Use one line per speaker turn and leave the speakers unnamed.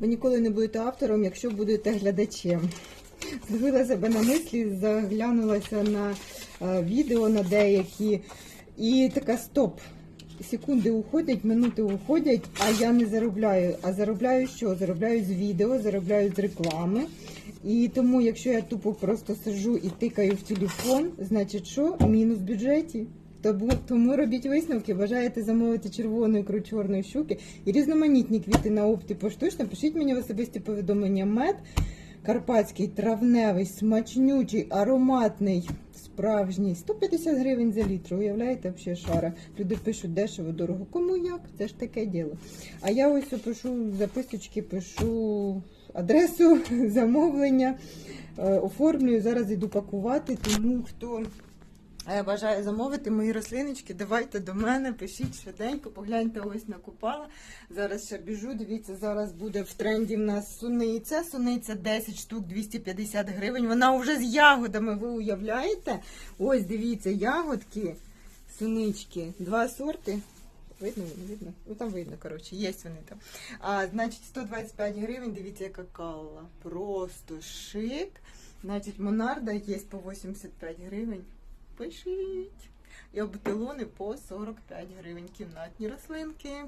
Ви ніколи не будете автором, якщо будете глядачем. Зловила себе на мислі, заглянулася на е, відео на деякі, і така стоп. Секунди уходять, минути уходять, а я не заробляю. А заробляю що? Заробляю з відео, заробляю з реклами. І тому, якщо я тупо просто сиджу і тикаю в телефон, значить що? Мінус в бюджеті. Тому, робіть висновки, бажаєте замовити червону ікру чорної щуки і різноманітні квіти на опті поштучно. Пишіть мені в особисті повідомлення мед. Карпатський, травневий, смачнючий, ароматний, справжній. 150 гривень за літр. Уявляєте, взагалі шара. Люди пишуть дешево, дорого. Кому як? Це ж таке діло. А я ось пишу записочки, пишу адресу замовлення, е, оформлюю. Зараз йду пакувати, тому хто. Е, Бажає замовити мої рослиночки, давайте до мене, пишіть швиденько, погляньте, ось накупала. Зараз ще біжу. Дивіться, зараз буде в тренді в нас суниця. Суниця 10 штук 250 гривень. Вона вже з ягодами, ви уявляєте? Ось дивіться, ягодки, сунички, два сорти. Видно, не видно? Ну там видно, коротше, є вони там. А, значить, 125 гривень, дивіться, яка калла. Просто шик. Значить, Монарда є по 85 гривень. Пишіть. І обтилони по 45 гривень. Кімнатні рослинки.